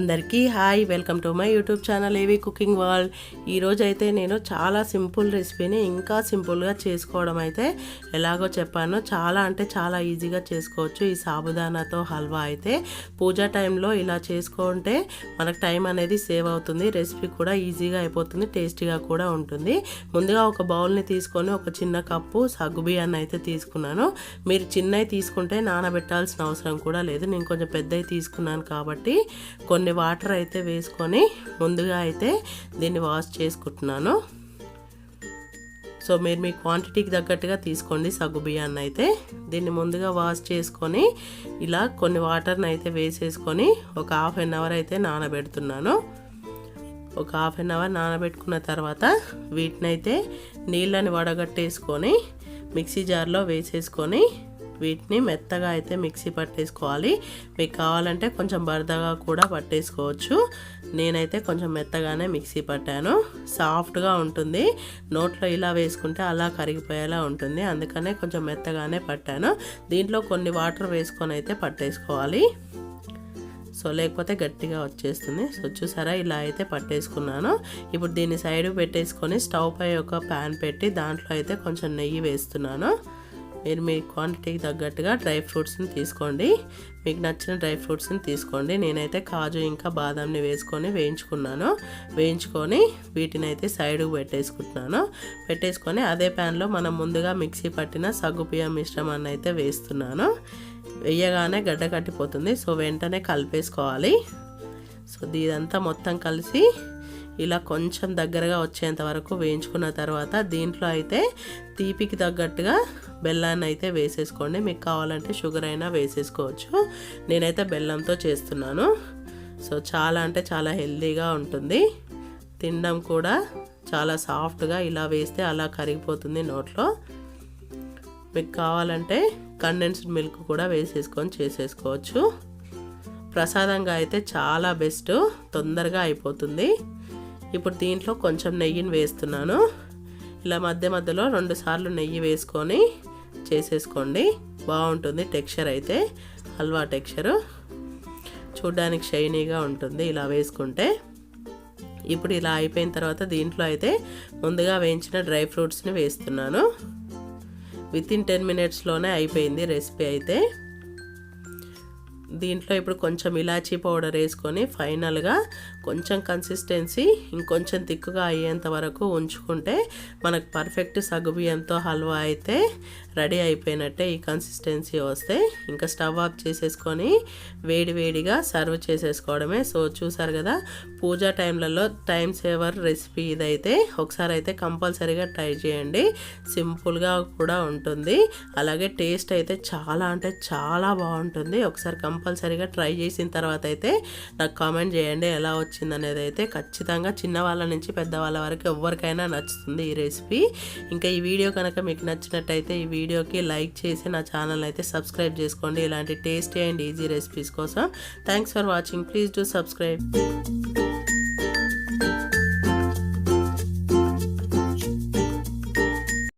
అందరికీ hi welcome to my YouTube channel A V Cooking World. ఈరోజైతే నేను చాలా సింపుల్ రెసిపీని ఇంకా సింపుల్గా చేసుకోవడం అయితే ఎలాగో చెప్పానో చాలా అంటే చాలా ఈజీగా చేసుకోవచ్చు. ఈ సాబుదానాతో హల్వా అయితే పూజా టైంలో ఇలా చేసుకుంటే మనకు టైం అనేది సేవ్ అవుతుంది. రెసిపీ కూడా ఈజీగా అయిపోతుంది టేస్టీగా కూడా ఉంటుంది. ముందుగా ఒక బౌల్ని తీసుకొని ఒక చిన్న కప్పు సగ్గు బియ్యాన్ని అయితే తీసుకున్నాను. మీరు చిన్నవి తీసుకుంటే నానబెట్టాల్సిన అవసరం కూడా లేదు. నేను కొంచెం పెద్దవి తీసుకున్నాను కాబట్టి కొన్ని కొన్ని వాటర్ అయితే వేసుకొని ముందుగా అయితే దీన్ని వాష్ చేసుకుంటున్నాను. సో మీరు మీ క్వాంటిటీకి తగ్గట్టుగా తీసుకోండి సగ్గు బియ్యాన్ని అయితే. దీన్ని ముందుగా వాష్ చేసుకొని ఇలా కొన్ని వాటర్ని అయితే వేసేసుకొని ఒక హాఫ్ అన్ అవర్ అయితే నానబెడుతున్నాను. ఒక హాఫ్ అన్ అవర్ నానబెట్టుకున్న తర్వాత వీటిని అయితే నీళ్ళని వడగట్టేసుకొని మిక్సీ జార్లో వేసేసుకొని వీటిని మెత్తగా అయితే మిక్సీ పట్టేసుకోవాలి. మీకు కావాలంటే కొంచెం బరదగా కూడా పట్టేసుకోవచ్చు. నేనైతే కొంచెం మెత్తగానే మిక్సీ పట్టాను. సాఫ్ట్గా ఉంటుంది. నోట్లో ఇలా వేసుకుంటే అలా కరిగిపోయేలా ఉంటుంది. అందుకనే కొంచెం మెత్తగానే పట్టాను. దీంట్లో కొన్ని వాటర్ వేసుకొని అయితే పట్టేసుకోవాలి. సో లేకపోతే గట్టిగా వచ్చేస్తుంది. సో చూసారా? ఇలా అయితే పట్టేసుకున్నాను. ఇప్పుడు దీన్ని సైడ్ పెట్టేసుకొని స్టవ్ పై ఒక ప్యాన్ పెట్టి దాంట్లో అయితే కొంచెం నెయ్యి వేస్తున్నాను. మీరు మీ క్వాంటిటీకి తగ్గట్టుగా డ్రై ఫ్రూట్స్ని తీసుకోండి. మీకు నచ్చిన డ్రై ఫ్రూట్స్ని తీసుకోండి. నేనైతే కాజు ఇంకా బాదాంని వేసుకొని వేయించుకున్నాను. వేయించుకొని వీటిని అయితే సైడ్కి పెట్టేసుకుంటున్నాను. పెట్టేసుకొని అదే ప్యాన్లో మనం ముందుగా మిక్సీ పట్టిన సగ్గుబియ్యం మిశ్రమాన్ని అయితే వేస్తున్నాను. వేయగానే గడ్డ కట్టిపోతుంది. సో వెంటనే కలిపేసుకోవాలి. సో ఇదంతా మొత్తం కలిసి ఇలా కొంచెం దగ్గరగా వచ్చేంత వరకు వేయించుకున్న తర్వాత దీంట్లో అయితే తీపికి తగ్గట్టుగా బెల్లాన్ని అయితే వేసేసుకోండి. మీకు కావాలంటే షుగర్ అయినా వేసేసుకోవచ్చు. నేనైతే బెల్లంతో చేస్తున్నాను. సో చాలా అంటే చాలా హెల్తీగా ఉంటుంది. తినడం కూడా చాలా సాఫ్ట్గా ఇలా వేస్తే అలా కరిగిపోతుంది నోట్లో. మీకు కావాలంటే కండెన్స్డ్ మిల్క్ కూడా వేసేసుకొని చేసేసుకోవచ్చు. ప్రసాదంగా అయితే చాలా బెస్ట్. తొందరగా అయిపోతుంది. ఇప్పుడు దీంట్లో కొంచెం నెయ్యిని వేస్తున్నాను. ఇలా మధ్య మధ్యలో రెండుసార్లు నెయ్యి వేసుకొని చేసేసుకోండి. బాగుంటుంది టెక్స్చర్ అయితే హల్వా టెక్స్చరు. చూడ్డానికి షైనీగా ఉంటుంది ఇలా వేసుకుంటే. ఇప్పుడు ఇలా అయిపోయిన తర్వాత దీంట్లో అయితే ముందుగా వేయించిన డ్రై ఫ్రూట్స్ని వేస్తున్నాను. విత్ ఇన్ టెన్ మినిట్స్లోనే అయిపోయింది రెసిపీ అయితే. దీంట్లో ఇప్పుడు కొంచెం ఇలాచీ పౌడర్ వేసుకొని ఫైనల్గా కొంచెం కన్సిస్టెన్సీ ఇంకొంచెం తిక్కుగా అయ్యేంత వరకు ఉంచుకుంటే మనకు పర్ఫెక్ట్ సగ్గుబియ్యంతో హల్వా అయితే రెడీ అయిపోయినట్టే ఈ కన్సిస్టెన్సీ వస్తే. ఇంకా స్టవ్ ఆఫ్ చేసేసుకొని వేడివేడిగా సర్వ్ చేసేసుకోవడమే. సో చూసారు కదా పూజా టైంలలో టైం సేవర్ రెసిపీ ఇదైతే ఒకసారి అయితే కంపల్సరీగా ట్రై చేయండి. సింపుల్గా కూడా ఉంటుంది. అలాగే టేస్ట్ అయితే చాలా అంటే చాలా బాగుంటుంది. ఒకసారి కంపల్సరీగా ట్రై చేసిన తర్వాత అయితే నాకు కామెంట్ చేయండి ఎలా వచ్చింది అనేది అయితే ఖచ్చితంగా చిన్నవాళ్ళ నుంచి పెద్దవాళ్ళ వరకు ఎవరికైనా నచ్చుతుంది ఈ రెసిపీ. ఇంకా ఈ వీడియో కనుక మీకు నచ్చినట్టయితే ఈ వీడియోకి లైక్ చేసి నా ఛానల్ అయితే సబ్స్క్రైబ్ చేసుకోండి. ఇలాంటి టేస్టీ అండ్ ఈజీ రెసిపీస్ కోసం thanks for watching. Please do subscribe.